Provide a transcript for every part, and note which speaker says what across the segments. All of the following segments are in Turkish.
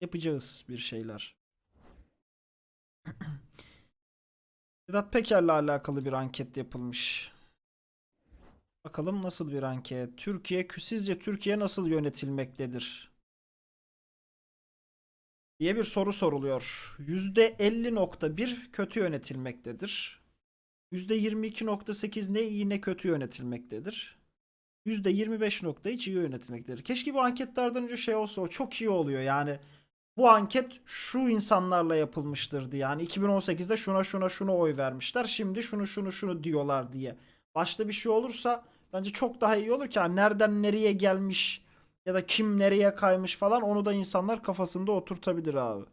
Speaker 1: yapacağız bir şeyler. Sedat Peker'le alakalı bir anket yapılmış. Bakalım nasıl bir anket? Türkiye, sizce Türkiye nasıl yönetilmektedir? diye bir soru soruluyor. %50.1 kötü yönetilmektedir. %22.8 ne iyi ne kötü yönetilmektedir. %25.3 iyi yönetilmektedir. Keşke bu anketlerden önce şey olsa o çok iyi oluyor. Yani bu anket şu insanlarla yapılmıştır. Yani 2018'de şuna şuna şuna oy vermişler. Şimdi şunu şunu şunu diyorlar diye. Başta bir şey olursa bence çok daha iyi olur ki. Yani nereden nereye gelmiş ya da kim nereye kaymış falan onu da insanlar kafasında oturtabilir abi.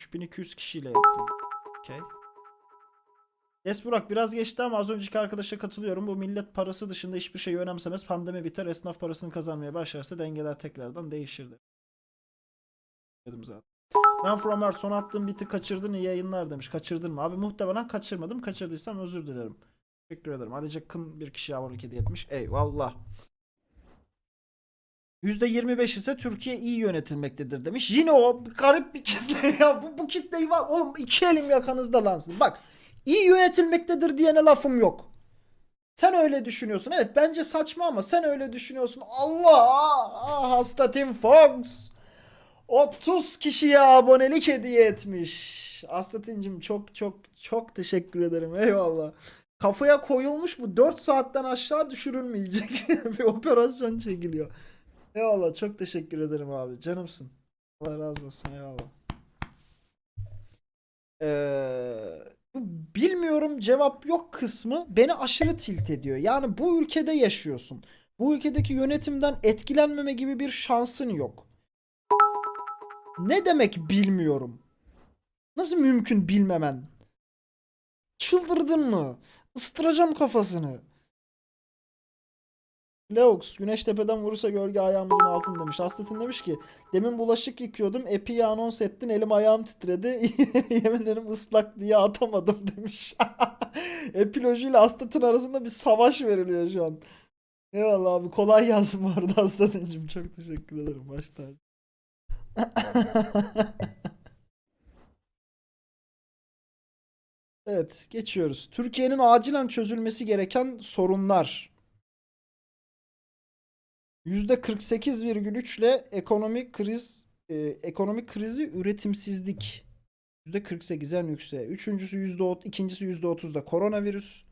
Speaker 1: 3200 kişiyle yaptım. Okey. Yes Burak biraz geçti ama az önceki arkadaşa katılıyorum. Bu millet parası dışında hiçbir şeyi önemsemez. Pandemi biter. Esnaf parasını kazanmaya başlarsa dengeler tekrardan değişir. Dedim zaten. Ben from Earth son attığım biti kaçırdın iyi yayınlar demiş. Kaçırdın mı? Abi muhtemelen kaçırmadım. Kaçırdıysam özür dilerim. Teşekkür ederim. Ayrıca kın bir kişi abonelik hediye etmiş. Eyvallah. %25 ise Türkiye iyi yönetilmektedir demiş. Yine o garip bir kitle ya. Bu, bu kitleyi var. Oğlum iki elim yakanızda lansın. Bak iyi yönetilmektedir diyene lafım yok. Sen öyle düşünüyorsun. Evet bence saçma ama sen öyle düşünüyorsun. Allah! Ah, hasta Tim Fox. 30 kişiye abonelik hediye etmiş. Astatin'cim çok çok çok teşekkür ederim. Eyvallah. Kafaya koyulmuş bu 4 saatten aşağı düşürülmeyecek bir operasyon çekiliyor. Eyvallah çok teşekkür ederim abi. Canımsın. Allah razı olsun eyvallah. Ee, bilmiyorum cevap yok kısmı beni aşırı tilt ediyor. Yani bu ülkede yaşıyorsun. Bu ülkedeki yönetimden etkilenmeme gibi bir şansın yok. Ne demek bilmiyorum? Nasıl mümkün bilmemen? Çıldırdın mı? Istıracağım kafasını. Leox, güneş tepeden vurursa gölge ayağımızın altında demiş. Hasretin demiş ki demin bulaşık yıkıyordum. Epi'yi anons ettin elim ayağım titredi. Yemin ederim ıslak diye atamadım demiş. Epiloji ile Hasret'in arasında bir savaş veriliyor şu an. Eyvallah abi kolay gelsin bu arada Hasret'cim. Çok teşekkür ederim başta. Evet geçiyoruz. Türkiye'nin acilen çözülmesi gereken sorunlar. %48,3 ile ekonomik kriz e, ekonomik krizi üretimsizlik. %48 en yükseği. Üçüncüsü %30, ikincisi %30'da koronavirüs.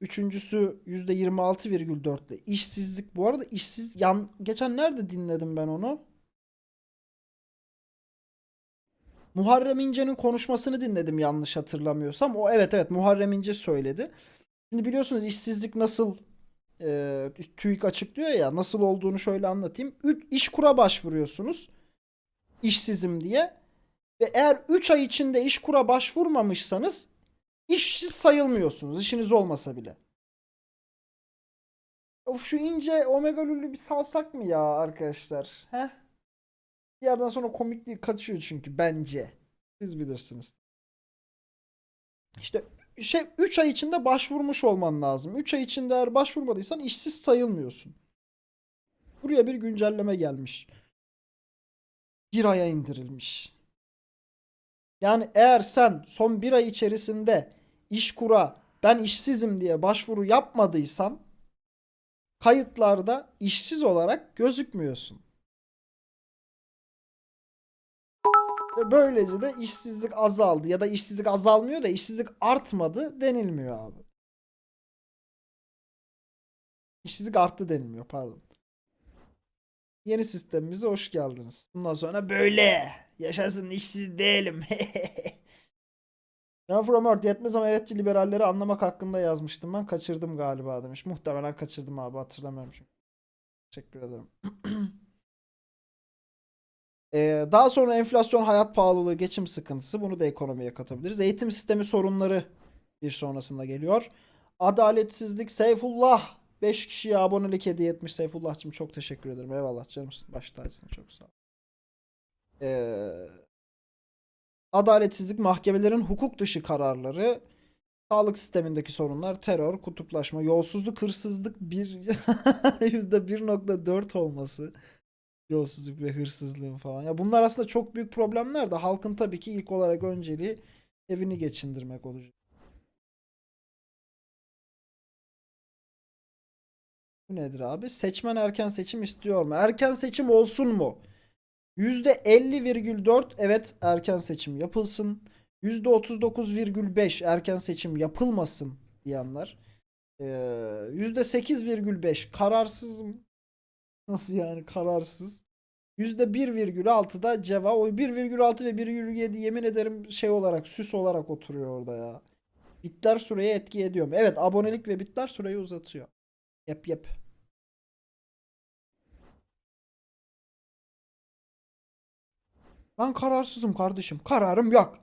Speaker 1: Üçüncüsü %26,4 ile işsizlik. Bu arada işsiz yan geçen nerede dinledim ben onu? Muharrem İnce'nin konuşmasını dinledim yanlış hatırlamıyorsam. O evet evet Muharrem İnce söyledi. Şimdi biliyorsunuz işsizlik nasıl e, TÜİK açıklıyor ya nasıl olduğunu şöyle anlatayım. Üç, İşkur'a başvuruyorsunuz. işsizim diye. Ve eğer 3 ay içinde İşkur'a başvurmamışsanız işsiz sayılmıyorsunuz. İşiniz olmasa bile. Of şu ince omega lülü bir salsak mı ya arkadaşlar? Heh? Bir yerden sonra komikliği kaçıyor çünkü bence. Siz bilirsiniz. İşte şey 3 ay içinde başvurmuş olman lazım. 3 ay içinde eğer başvurmadıysan işsiz sayılmıyorsun. Buraya bir güncelleme gelmiş. Bir aya indirilmiş. Yani eğer sen son bir ay içerisinde işkura ben işsizim diye başvuru yapmadıysan kayıtlarda işsiz olarak gözükmüyorsun. Böylece de işsizlik azaldı ya da işsizlik azalmıyor da işsizlik artmadı denilmiyor abi. İşsizlik arttı denilmiyor pardon. Yeni sistemimize hoş geldiniz. Bundan sonra böyle. Yaşasın işsiz değilim. Ben From Earth yetmez ama evetçi liberalleri anlamak hakkında yazmıştım ben. Kaçırdım galiba demiş. Muhtemelen kaçırdım abi hatırlamıyorum çünkü. Teşekkür ederim. Ee, daha sonra enflasyon, hayat pahalılığı, geçim sıkıntısı bunu da ekonomiye katabiliriz. Eğitim sistemi sorunları bir sonrasında geliyor. Adaletsizlik, Seyfullah 5 kişiye abonelik hediye etmiş. Seyfullah'cığım çok teşekkür ederim. Eyvallah canım. Baş tacısın. Çok sağ ol. Ee, adaletsizlik, mahkemelerin hukuk dışı kararları, Sağlık sistemindeki sorunlar, terör, kutuplaşma, yolsuzluk, hırsızlık bir yüzde 1.4 olması. Yolsuzluk ve hırsızlığın falan. Ya bunlar aslında çok büyük problemler de halkın tabii ki ilk olarak önceliği evini geçindirmek olacak. Bu nedir abi? Seçmen erken seçim istiyor mu? Erken seçim olsun mu? %50,4 evet erken seçim yapılsın. %39,5 erken seçim yapılmasın diyenler. Ee, %8,5 kararsızım. Nasıl yani kararsız? %1,6 da ceva. O 1,6 ve 1,7 yemin ederim şey olarak süs olarak oturuyor orada ya. Bitler süreye etki ediyor? Evet abonelik ve bitler süreyi uzatıyor. Yep yep. Ben kararsızım kardeşim. Kararım yok.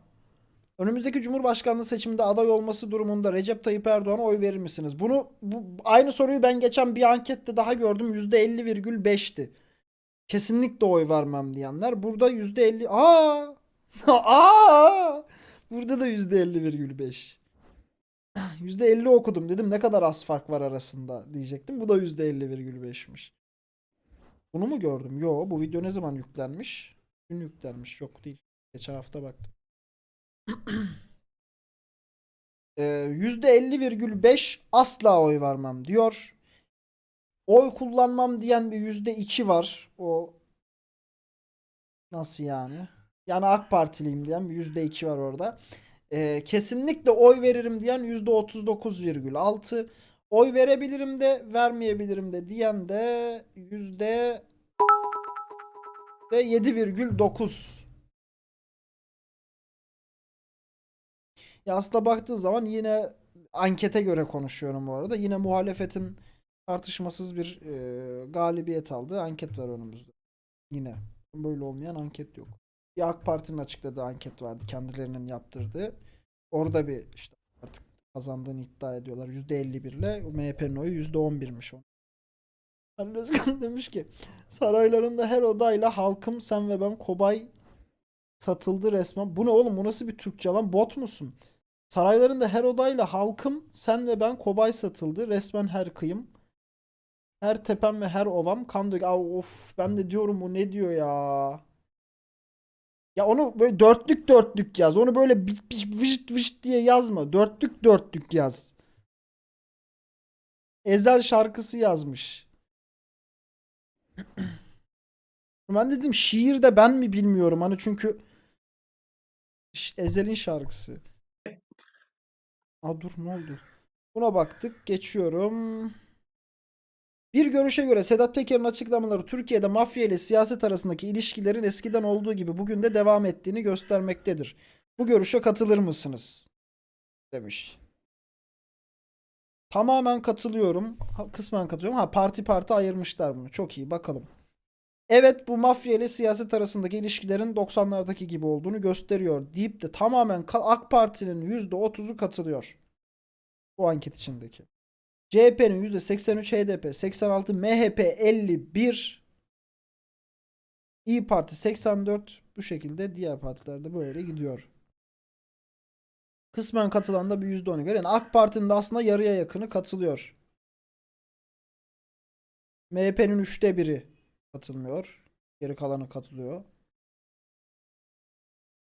Speaker 1: Önümüzdeki Cumhurbaşkanlığı seçiminde aday olması durumunda Recep Tayyip Erdoğan'a oy verir misiniz? Bunu bu, aynı soruyu ben geçen bir ankette daha gördüm. %50,5'ti. Kesinlikle oy vermem diyenler. Burada %50 aa aa burada da %50,5. %50 okudum dedim ne kadar az fark var arasında diyecektim. Bu da %50,5'miş. Bunu mu gördüm? Yo bu video ne zaman yüklenmiş? Dün yüklenmiş. Yok değil. Geçen hafta baktım. Ee, %50,5 asla oy vermem diyor. Oy kullanmam diyen bir %2 var. O nasıl yani? Yani AK Partiliyim diyen bir %2 var orada. Ee, kesinlikle oy veririm diyen %39,6. Oy verebilirim de vermeyebilirim de diyen de yüzde de 7,9. Ya aslında baktığın zaman yine ankete göre konuşuyorum bu arada. Yine muhalefetin tartışmasız bir e, galibiyet aldığı anket var önümüzde. Yine böyle olmayan anket yok. Bir AK Parti'nin açıkladığı anket vardı kendilerinin yaptırdığı. Orada bir işte artık kazandığını iddia ediyorlar. %51 ile MHP'nin oyu %11'miş. Halil Özkan demiş ki saraylarında her odayla halkım sen ve ben kobay satıldı resmen. Bu ne oğlum bu nasıl bir Türkçe lan bot musun? Saraylarında her odayla halkım sen ve ben kobay satıldı resmen her kıyım. Her tepem ve her ovam kan dök. Of ben de diyorum o ne diyor ya. Ya onu böyle dörtlük dörtlük yaz. Onu böyle bi- bi- vışt vışt diye yazma. Dörtlük dörtlük yaz. Ezel şarkısı yazmış. Ben dedim şiir de ben mi bilmiyorum hani çünkü Ezel'in şarkısı. Aa dur ne oldu? Buna baktık. Geçiyorum. Bir görüşe göre Sedat Peker'in açıklamaları Türkiye'de mafya ile siyaset arasındaki ilişkilerin eskiden olduğu gibi bugün de devam ettiğini göstermektedir. Bu görüşe katılır mısınız? Demiş. Tamamen katılıyorum. Kısmen katılıyorum. Ha parti parti ayırmışlar bunu. Çok iyi bakalım. Evet bu mafya ile siyaset arasındaki ilişkilerin 90'lardaki gibi olduğunu gösteriyor deyip de tamamen AK Parti'nin %30'u katılıyor. Bu anket içindeki. CHP'nin %83, HDP 86, MHP 51, İyi Parti 84 bu şekilde diğer partilerde böyle gidiyor. Kısmen katılan da bir %10'u göre. Yani AK Parti'nin de aslında yarıya yakını katılıyor. MHP'nin üçte biri katılmıyor. Geri kalanı katılıyor.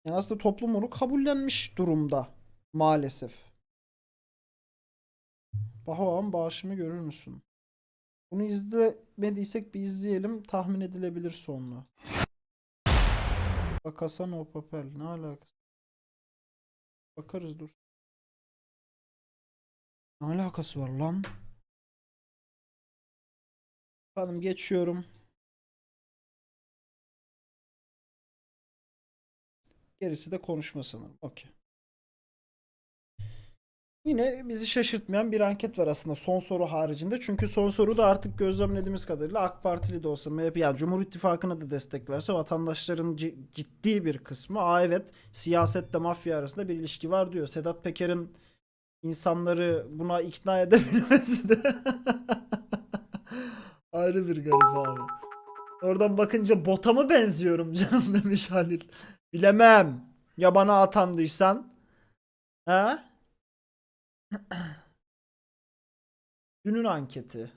Speaker 1: Yani aslında toplum onu kabullenmiş durumda. Maalesef. Bahoğam bağışımı görür müsün? Bunu izlemediysek bir izleyelim. Tahmin edilebilir sonlu. Bakasan o papel. Ne alakası? Bakarız dur. Ne alakası var lan? Efendim geçiyorum. Gerisi de konuşma sanırım. Okey. Yine bizi şaşırtmayan bir anket var aslında son soru haricinde. Çünkü son soruda artık gözlemlediğimiz kadarıyla AK Partili de olsa MHP yani Cumhur İttifakı'na da destek verse vatandaşların ci- ciddi bir kısmı aa evet siyasetle mafya arasında bir ilişki var diyor. Sedat Peker'in insanları buna ikna edebilmesi de ayrı bir garip abi. Oradan bakınca bota mı benziyorum canım demiş Halil. Bilemem. Ya bana atandıysan? Ha? Günün anketi.